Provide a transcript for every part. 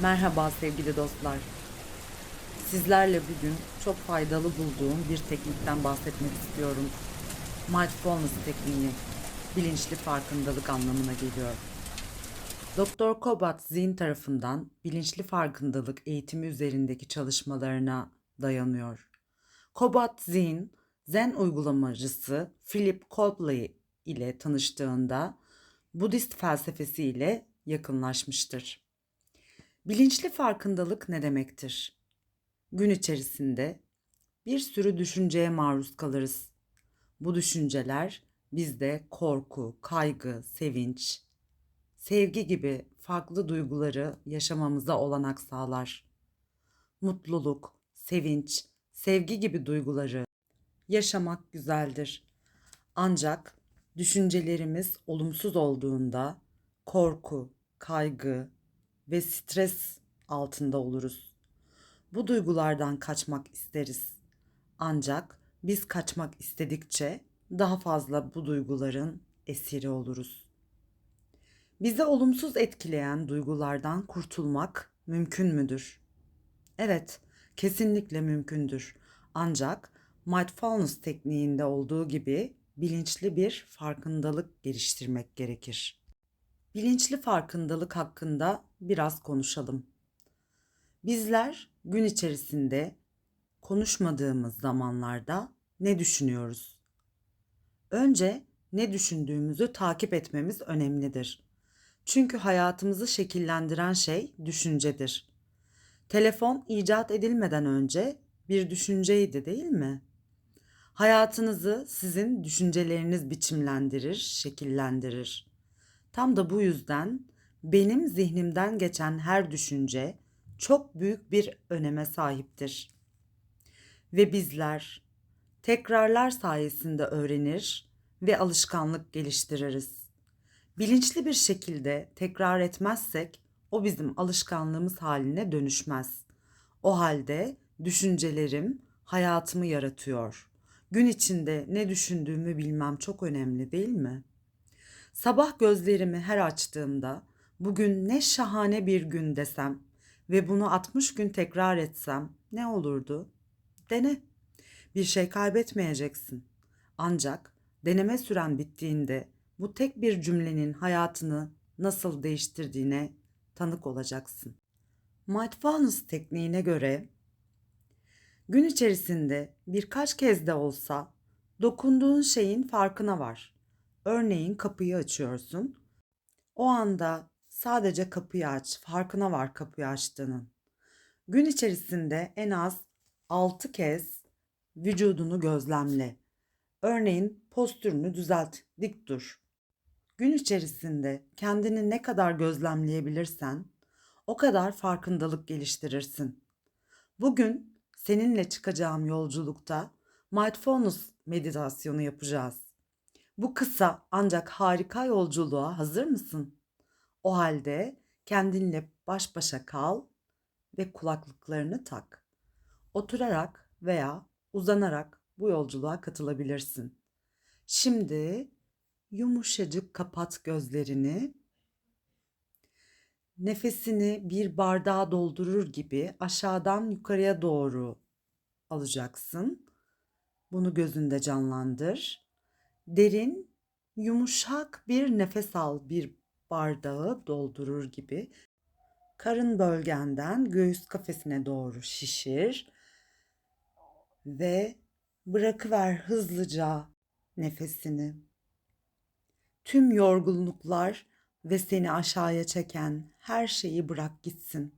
Merhaba sevgili dostlar. Sizlerle bugün çok faydalı bulduğum bir teknikten bahsetmek istiyorum. Mindfulness tekniği, bilinçli farkındalık anlamına geliyor. Dr. Kabat-Zinn tarafından bilinçli farkındalık eğitimi üzerindeki çalışmalarına dayanıyor. Kabat-Zinn, Zen uygulamacısı Philip Copley ile tanıştığında Budist felsefesi ile yakınlaşmıştır. Bilinçli farkındalık ne demektir? Gün içerisinde bir sürü düşünceye maruz kalırız. Bu düşünceler bizde korku, kaygı, sevinç, sevgi gibi farklı duyguları yaşamamıza olanak sağlar. Mutluluk, sevinç, sevgi gibi duyguları yaşamak güzeldir. Ancak düşüncelerimiz olumsuz olduğunda korku, kaygı ve stres altında oluruz. Bu duygulardan kaçmak isteriz. Ancak biz kaçmak istedikçe daha fazla bu duyguların esiri oluruz. Bizi olumsuz etkileyen duygulardan kurtulmak mümkün müdür? Evet, kesinlikle mümkündür. Ancak mindfulness tekniğinde olduğu gibi bilinçli bir farkındalık geliştirmek gerekir. Bilinçli farkındalık hakkında biraz konuşalım. Bizler gün içerisinde konuşmadığımız zamanlarda ne düşünüyoruz? Önce ne düşündüğümüzü takip etmemiz önemlidir. Çünkü hayatımızı şekillendiren şey düşüncedir. Telefon icat edilmeden önce bir düşünceydi değil mi? Hayatınızı sizin düşünceleriniz biçimlendirir, şekillendirir. Tam da bu yüzden benim zihnimden geçen her düşünce çok büyük bir öneme sahiptir. Ve bizler tekrarlar sayesinde öğrenir ve alışkanlık geliştiririz. Bilinçli bir şekilde tekrar etmezsek o bizim alışkanlığımız haline dönüşmez. O halde düşüncelerim hayatımı yaratıyor. Gün içinde ne düşündüğümü bilmem çok önemli değil mi? Sabah gözlerimi her açtığımda bugün ne şahane bir gün desem ve bunu 60 gün tekrar etsem ne olurdu? Dene. Bir şey kaybetmeyeceksin. Ancak deneme süren bittiğinde bu tek bir cümlenin hayatını nasıl değiştirdiğine tanık olacaksın. Mindfulness tekniğine göre gün içerisinde birkaç kez de olsa dokunduğun şeyin farkına var. Örneğin kapıyı açıyorsun. O anda sadece kapıyı aç, farkına var kapıyı açtığının. Gün içerisinde en az 6 kez vücudunu gözlemle. Örneğin postürünü düzelt, dik dur. Gün içerisinde kendini ne kadar gözlemleyebilirsen o kadar farkındalık geliştirirsin. Bugün seninle çıkacağım yolculukta mindfulness meditasyonu yapacağız. Bu kısa ancak harika yolculuğa hazır mısın? O halde kendinle baş başa kal ve kulaklıklarını tak. Oturarak veya uzanarak bu yolculuğa katılabilirsin. Şimdi yumuşacık kapat gözlerini. Nefesini bir bardağa doldurur gibi aşağıdan yukarıya doğru alacaksın. Bunu gözünde canlandır. Derin, yumuşak bir nefes al bir bardağı doldurur gibi. Karın bölgenden göğüs kafesine doğru şişir ve bırakıver hızlıca nefesini. Tüm yorgunluklar ve seni aşağıya çeken her şeyi bırak gitsin.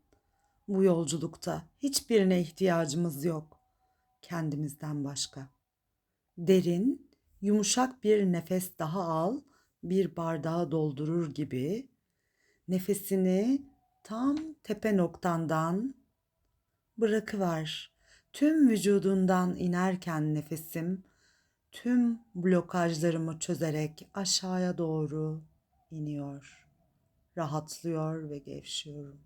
Bu yolculukta hiçbirine ihtiyacımız yok kendimizden başka. Derin, yumuşak bir nefes daha al, bir bardağı doldurur gibi nefesini tam tepe noktandan bırakıver. Tüm vücudundan inerken nefesim tüm blokajlarımı çözerek aşağıya doğru iniyor. Rahatlıyor ve gevşiyorum.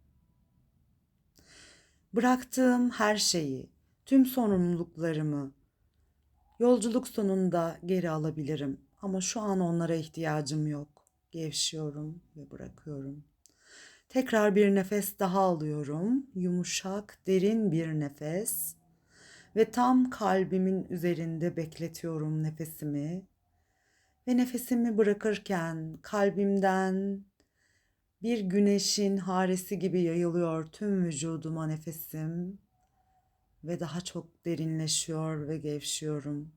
Bıraktığım her şeyi, tüm sorumluluklarımı yolculuk sonunda geri alabilirim ama şu an onlara ihtiyacım yok. Gevşiyorum ve bırakıyorum. Tekrar bir nefes daha alıyorum. Yumuşak, derin bir nefes. Ve tam kalbimin üzerinde bekletiyorum nefesimi. Ve nefesimi bırakırken kalbimden bir güneşin haresi gibi yayılıyor tüm vücuduma nefesim ve daha çok derinleşiyor ve gevşiyorum.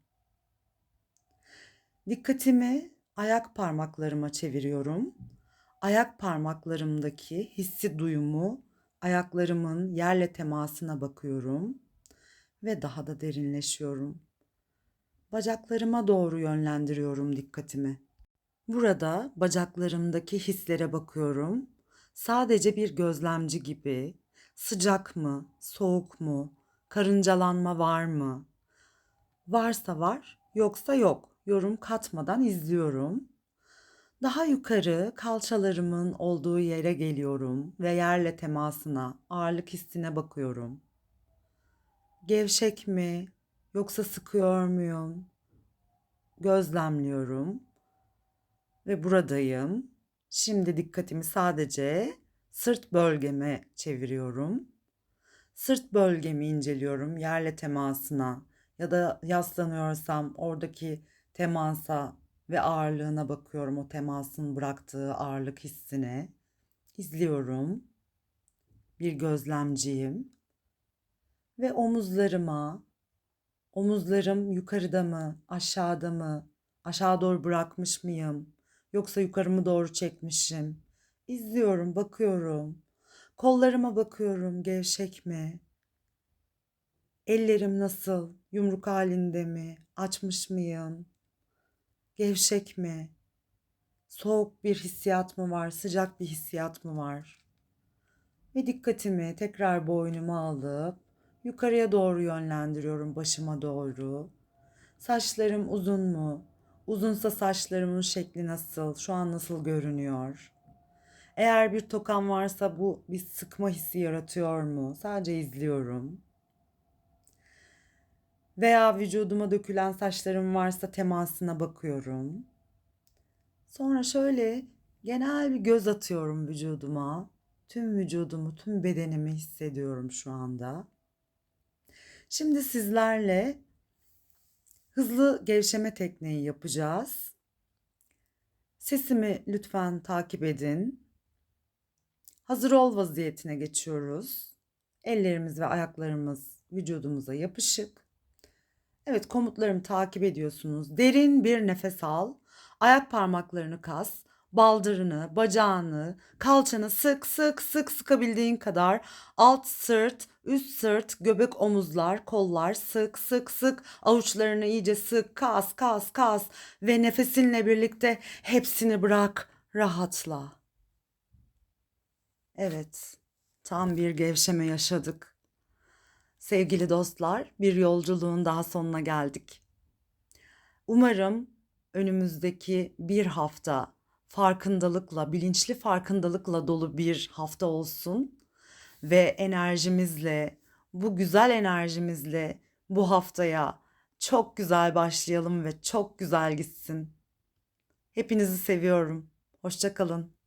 Dikkatimi ayak parmaklarıma çeviriyorum. Ayak parmaklarımdaki hissi duyumu, ayaklarımın yerle temasına bakıyorum ve daha da derinleşiyorum. Bacaklarıma doğru yönlendiriyorum dikkatimi. Burada bacaklarımdaki hislere bakıyorum. Sadece bir gözlemci gibi sıcak mı, soğuk mu, karıncalanma var mı? Varsa var, yoksa yok. Yorum katmadan izliyorum. Daha yukarı kalçalarımın olduğu yere geliyorum ve yerle temasına, ağırlık hissine bakıyorum. Gevşek mi yoksa sıkıyor muyum? Gözlemliyorum ve buradayım. Şimdi dikkatimi sadece sırt bölgeme çeviriyorum. Sırt bölgemi inceliyorum yerle temasına ya da yaslanıyorsam oradaki temasa ve ağırlığına bakıyorum o temasın bıraktığı ağırlık hissine. İzliyorum. Bir gözlemciyim. Ve omuzlarıma, omuzlarım yukarıda mı, aşağıda mı, aşağı doğru bırakmış mıyım, yoksa yukarımı doğru çekmişim. İzliyorum, bakıyorum. Kollarıma bakıyorum, gevşek mi? Ellerim nasıl? Yumruk halinde mi? Açmış mıyım? Gevşek mi? Soğuk bir hissiyat mı var? Sıcak bir hissiyat mı var? Ve dikkatimi tekrar boynuma alıp yukarıya doğru yönlendiriyorum başıma doğru. Saçlarım uzun mu? Uzunsa saçlarımın şekli nasıl? Şu an nasıl görünüyor? Eğer bir tokam varsa bu bir sıkma hissi yaratıyor mu? Sadece izliyorum. Veya vücuduma dökülen saçlarım varsa temasına bakıyorum. Sonra şöyle genel bir göz atıyorum vücuduma. Tüm vücudumu, tüm bedenimi hissediyorum şu anda. Şimdi sizlerle hızlı gevşeme tekniği yapacağız. Sesimi lütfen takip edin. Hazır ol vaziyetine geçiyoruz. Ellerimiz ve ayaklarımız vücudumuza yapışık. Evet komutlarımı takip ediyorsunuz. Derin bir nefes al. Ayak parmaklarını kas. Baldırını, bacağını, kalçanı sık sık sık sıkabildiğin kadar alt sırt, üst sırt, göbek omuzlar, kollar sık sık sık avuçlarını iyice sık kas kas kas ve nefesinle birlikte hepsini bırak rahatla. Evet tam bir gevşeme yaşadık. Sevgili dostlar, bir yolculuğun daha sonuna geldik. Umarım önümüzdeki bir hafta farkındalıkla, bilinçli farkındalıkla dolu bir hafta olsun ve enerjimizle, bu güzel enerjimizle bu haftaya çok güzel başlayalım ve çok güzel gitsin. Hepinizi seviyorum. Hoşça kalın.